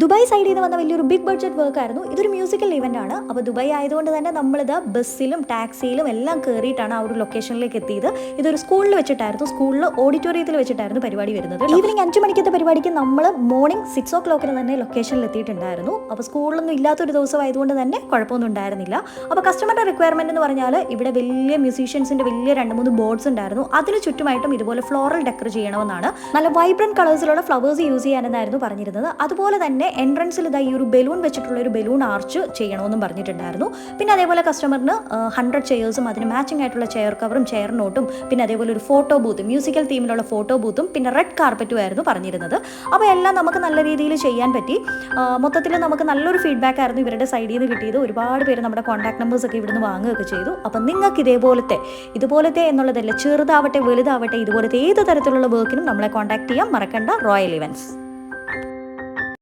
Dubai സൈഡിൽ നിന്ന് വന്ന വലിയൊരു ബിഗ് ബഡ്ജറ്റ് വർക്ക് ആയിരുന്നു. ഇതൊരു മ്യൂസിക്കൽ ഇവന്റ് ആണ്. അപ്പോൾ ദുബായ് ആയതുകൊണ്ട് തന്നെ നമ്മളിത് ബസ്സിലും ടാക്സിയിലും എല്ലാം കയറിയിട്ടാണ് ആ ഒരു ലൊക്കേഷനിലേക്ക് എത്തിയത്. ഇതൊരു സ്കൂളിൽ വെച്ചിട്ടായിരുന്നു. സ്കൂളിൽ ഓഡിറ്റോറിയത്തിൽ വെച്ചിട്ടായിരുന്നു പരിപാടി വരുന്നത്. ഈവനിങ് അഞ്ച് മണിക്കത്തെ പരിപാടിക്ക് നമ്മൾ മോർണിംഗ് സിക്സ് ഓ ക്ലോക്കിന് തന്നെ ലൊക്കേഷനിൽ എത്തിയിട്ടുണ്ടായിരുന്നു. അപ്പോൾ സ്കൂളിലൊന്നും ഇല്ലാത്തൊരു ദിവസം ആയതുകൊണ്ട് തന്നെ കുഴപ്പമൊന്നും ഉണ്ടായിരുന്നില്ല. അപ്പോൾ കസ്റ്റമറുടെ റിക്വയർമെന്റ് എന്ന് പറഞ്ഞാൽ ഇവിടെ വലിയ മ്യൂസീഷ്യൻസിന്റെ വലിയ രണ്ട് മൂന്ന് ബോർഡ്സ് ഉണ്ടായിരുന്നു. അതിന് ചുറ്റുമായിട്ടും ഇതുപോലെ ഫ്ലോറൽ ഡെക്കർ ചെയ്യണമെന്നാണ്. നല്ല വൈബ്രന്റ് കളേഴ്സിലുള്ള ഫ്ലവേഴ്സ് യൂസ് ചെയ്യാനെന്നായിരുന്നു പറഞ്ഞിരുന്നത്. അതുപോലെ തന്നെ എൻട്രൻസിൽ ഇതാ ഈ ഒരു ബലൂൺ വെച്ചിട്ടുള്ള ഒരു ബലൂൺ ആർച്ച് ചെയ്യണമെന്നും പറഞ്ഞിട്ടുണ്ടായിരുന്നു. പിന്നെ അതേപോലെ കസ്റ്റമറിന് ഹൺഡ്രഡ് ചെയേഴ്സും അതിന് മാച്ചിങ് ആയിട്ടുള്ള ചെയർ കവറും ചെയർ നോട്ടും പിന്നെ അതേപോലെ ഒരു ഫോട്ടോ ബൂത്ത് മ്യൂസിക്കൽ തീമിലുള്ള ഫോട്ടോ ബൂത്തും പിന്നെ റെഡ് കാർപ്പറ്റും ആയിരുന്നു പറഞ്ഞിരുന്നത്. അപ്പോൾ എല്ലാം നമുക്ക് നല്ല രീതിയിൽ ചെയ്യാൻ പറ്റി. മൊത്തത്തിൽ നമുക്ക് നല്ലൊരു ഫീഡ്ബാക്ക് ആയിരുന്നു ഇവരുടെ സൈഡിൽ നിന്ന് കിട്ടിയത്. ഒരുപാട് പേര് നമ്മുടെ കോൺടാക്ട് നമ്പേഴ്സ് ഒക്കെ ഇവിടുന്ന് വാങ്ങുകയൊക്കെ ചെയ്തു. അപ്പം നിങ്ങൾക്ക് ഇതേപോലത്തെ ഇതുപോലത്തെ എന്നുള്ളതല്ല ചെറുതാവട്ടെ വലുതാവട്ടെ ഇതുപോലത്തെ ഏത് തരത്തിലുള്ള വർക്കിനും നമ്മളെ കോൺടാക്ട് ചെയ്യാൻ മറക്കണ്ട. Royal events